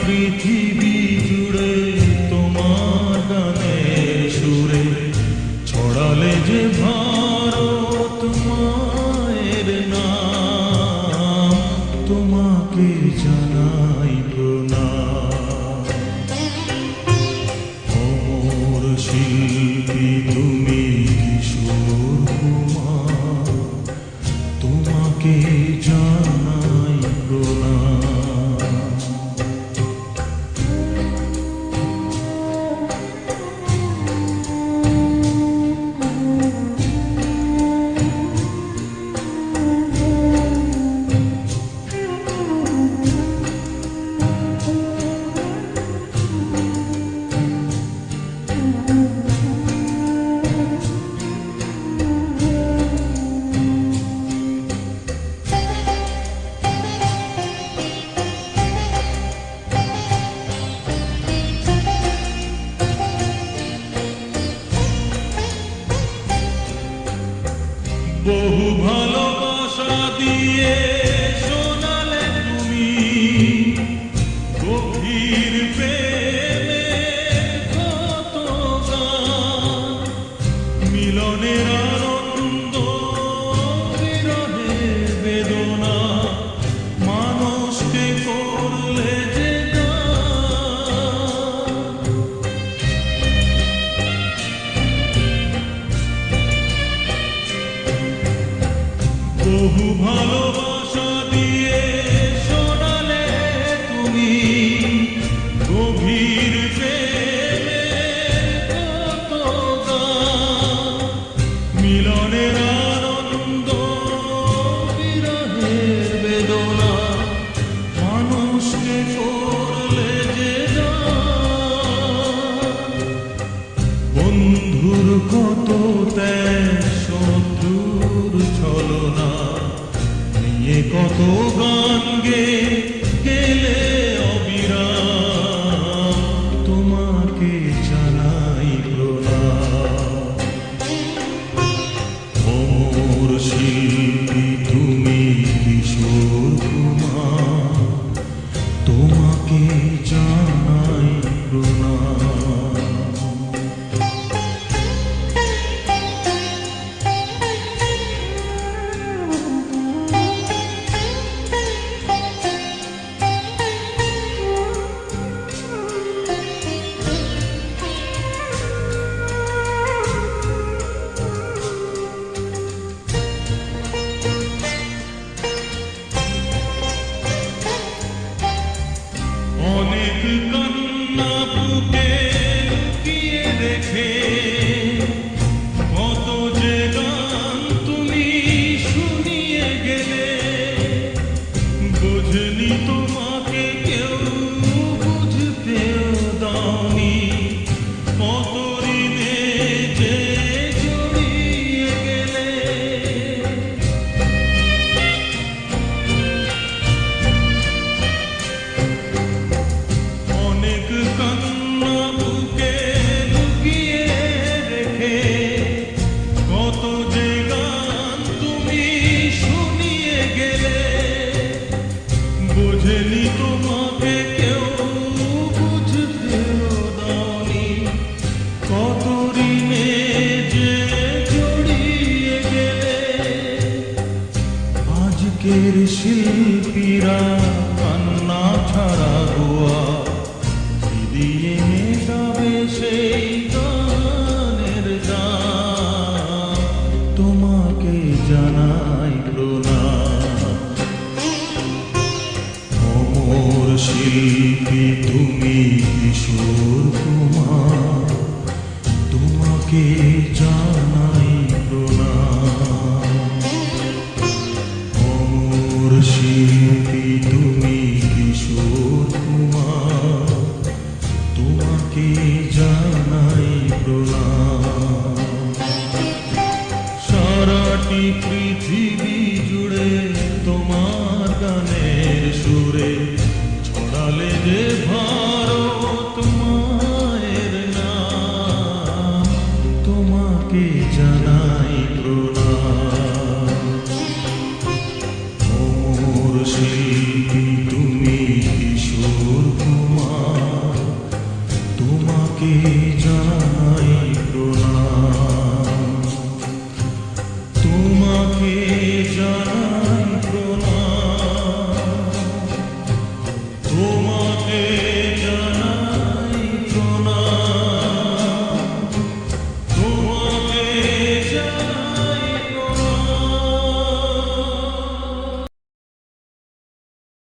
পৃথিবী বহু ভালোবাসা দিয়ে শোনালে তুমি গভীর মিলনের আনন্দ, বিরহের বেদনা, মানুষকে করলে যে। বন্ধুর কত ত্যাগ দূর চলো না। নিয়ে কত গান গেয়ে শিল্পী তুমি কিশোর কুমার, তোমাকে জানাই প্রণাম। অমর শিল্পী তুমি কিশোর কুমার, তোমাকে জানাই প্রণাম। সারাটি পৃথিবী জুড়ে তোমার গানের সুরে ছড়ালে যে ভারত মায়ের নাম, তোমাকে জানাই প্রণাম। অমর শিল্পী, তুমি কিশোর কুমার, তোমাকে জানাই প্রণাম।